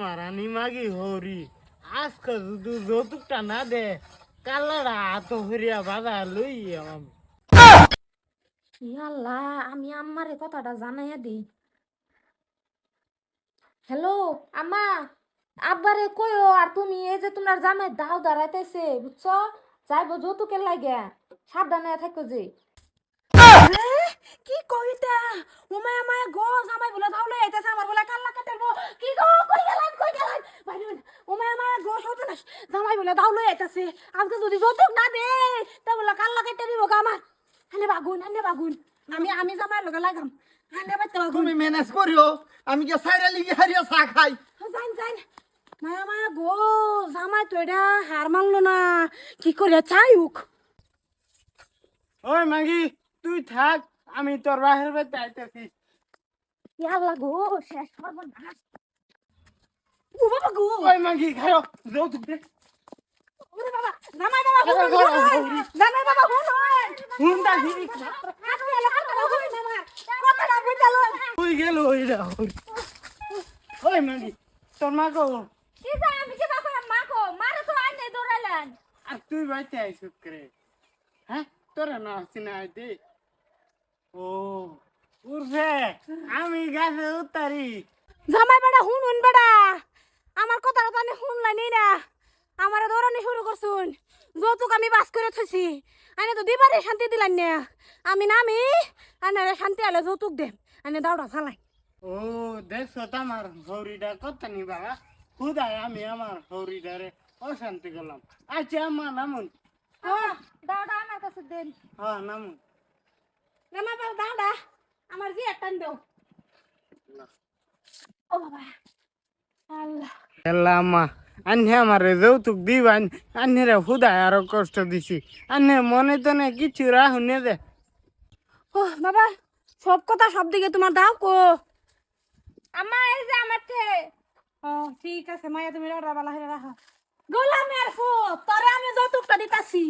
মারানি মাগি হরি। আজকে যদি যৌতুকটা না দে কালারা হাত হরিয়া বাধা লই আমি। ইয়াল্লা আমি আম্মারে কথাটা জানাইয়া দিই। হ্যালো আম্মা আব্বারে কইও আর তুমি এই যে তোমার জামাই দাও দাঁড়াইতেছে বুঝছ? যাইবো যৌতুকের লাগে সাবধানে থাকো যে। কি কইতা? উমায় আমায় গো জামাই বলে দাও লই আইতাছে আমার বলে কাল্লা কাটাবো কি গো কই গেলাম কই গেলাম বাইরুন উমায় আমায় গো সতনাস জামাই বলে দাও লই আইতাছে। আজকে যদি যৌতুক না দে তা বলে কাল্লা কাটে দিব গো আমার। হানে বাগুন হানে বাগুন। আমি আমি জামাই লগে লাগাম। হানে বাইতে বাগুন। তুমি ম্যানেজ করিও। আমি কি সাইরা লিগে হারিয়া চা খাই। জান জান। মায়া মায়া গো জামাই তো এটা হার মানলো না। কি করে চাই উক? ওই মাগি তুই থাক আমি তোর বাহির বাড়িতে আইতেছি। ইয়াল্লা গো শেষ করব না ও বাবা গো। ওই মাগি খাও যৌতুক দে। জামাই বাবা হুন জামাই বাবা হুন হুন কত না বুঝালো তুই গেল ওই মাগি তোর মা গো। কি যা আমি কি বাবা মা কো মারে তো দৌড়ালেন আর তুই করে। হ্যাঁ? তোরা না আসছি না আইতে ও উর্ফে আমি গাছে উতারি জামাই বেটা হুন হুন বেটা আমার কথা কথা নি শুনলানি না। আমার দৌড়ানি শুরু করছুন। যৌতুক আমি বাস করে থইছি। আইনে তো দিবারে শান্তি দিলান না। আমি নামি আইনারে শান্তি আলে যৌতুক দেম। আইনে দাউড়া চালাই ও দেখছ তো আমার হরিটা কত নি বাবা। খুদাই আমি আমার হরিটারে অশান্তি করলাম। আচ্ছা আমার নামুন। দাউড়া আমার কাছে দেন। হ্যাঁ নামুন। নামা বাবা দাউড়া আমার জি একটা দেও ও বাবা। আল্লাহ। এলামা আন্নে আমারে যৌতুক দিবান আন্নেরে খুদাই আরও কষ্ট দিছি। আন্নে মনে তো না কিছু রাহুনে দে। ও বাবা সব কথা সব দিকে তোমার দাও কো। আমা এই যে আমার টে ও ঠিক আছে মায়া তুমি রাড়া বালা হেরা রাখো গোলামের ফুট তোরে আমি যৌতুকটা দিতাছি।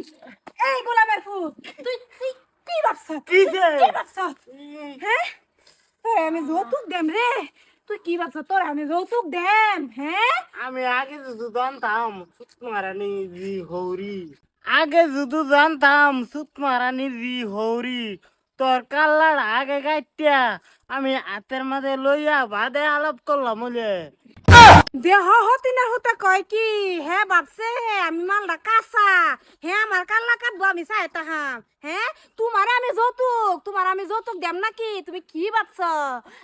এই গোলামের ফুট তুই তুই কি ভাবছ? কি ভাবছ? হ্যাঁ? আমি যৌতুক দেম রে। তুই কি ভাবছ? তোর আমি যৌতুক দেন হ্যাঁ? আমি আগে যদি জানতাম সুত মারানি জি হৌরি। আগে যদি জানতাম সুত মারানি জি হৌরি। তোর কাল্লার আগে গাইটিয়া আমি হাতের মাঝে লইয়া বাদে আলাপ করলাম বলে দেহ হতি না হতে কয় কি, হে ভাবছে হে আমি মালটা কাঁচা। হে আমার কাল্লা কাটবো আমি চাই তাহাম। হ্যাঁ তোমার আমি যৌতুক, তোমার আমি যৌতুক দেম নাকি? তুমি কি ভাবছ?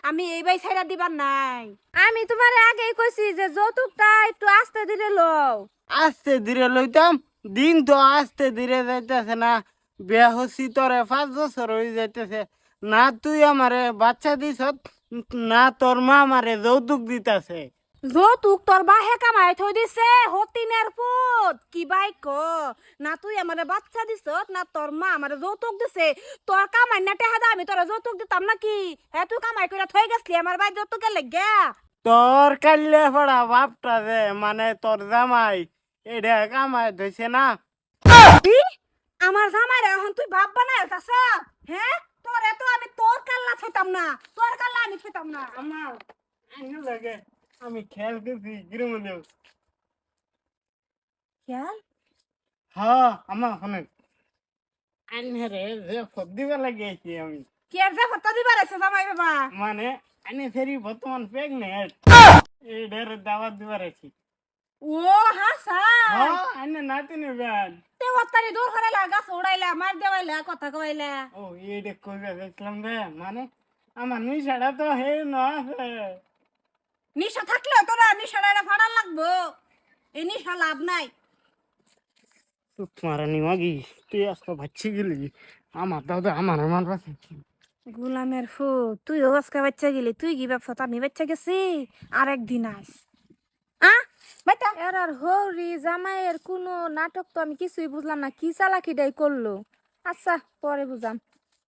আমি এই বাই ছাইরা দিবার নাই। আমি তোমার আগেই কইছি যে যৌতুকটা একটু আস্তে ধীরে লও। আস্তে ধীরে লইতাম, দিন তো আস্তে ধীরে যাইতেছে না। বিয়া হচ্ছি তোরে পাঁচ বছর হয়ে যাইতেছে। না তুই আমারে বাচ্চা দিছ না তোর মা আমারে যৌতুক দিতেছে। যৌতুক তোর বাহে কামাই থই দিছে হতিনের পুত। কি বাই ক? না তুই আমারে বাচ্চা দিছ না তোর মা আমারে যৌতুক দিছে। তোর কামাই না টেহা আমি তোর যৌতুক দিতাম নাকি? হ্যাঁ তুই কামাই করে থই গেছলি আমার বাই যৌতুকের লেগে তোর কাল্লে পড়া বাপটা যে মানে তোর জামাই এটা কামাই ধইছে না? কি? আমার জামাই এখন তুই ভাব বানায় তাছ হ্যাঁ তোরে তো আমি তোর কাল্লা থইতাম না তোর কাল্লা আমি থইতাম না। আমার আইন লাগে। আমি খেয়াল করছি গিরমনে খেয়াল? হ্যাঁ আমার ফোনে আইনরে যে ফদ দিবা লাগিয়েছি আমি। কি যে হত্যা দিবার আছে জামাই বাবা? মানে আইনে ফেরি বর্তমান প্রেগনেন্ট এটার দাওয়াত দিবার আছি ও হাসা হ্যাঁ আইনে নাতি নেবেন তে হত্তারি দূর হরাইলা গাছ উড়াইলা মার দেওয়াইলা কথা কইলা। ও এইটা কইবা দেখলাম রে মানে আমার নিশাটা তো হে না নিশা থাকলে তোরা নিশাটা ফাড়ার লাগবো। এই নিশা লাভ নাই। তুত মারানি মাগি তুই আজকে ভাচ্ছি গেলি? আমার দাদা আমার আমার পাশে গুলামের ফু তুই আজকে বাচ্চা গেলি তুই কি ব্যবসা আমি বাচ্চা গেছি? আর একদিন আস আ? বেটা এর আর হরি জামাইয়ের কোনো নাটক তো আমি কিছুই বুঝলাম না কি চালাকিটাই করল? আচ্ছা পরে বুঝাম।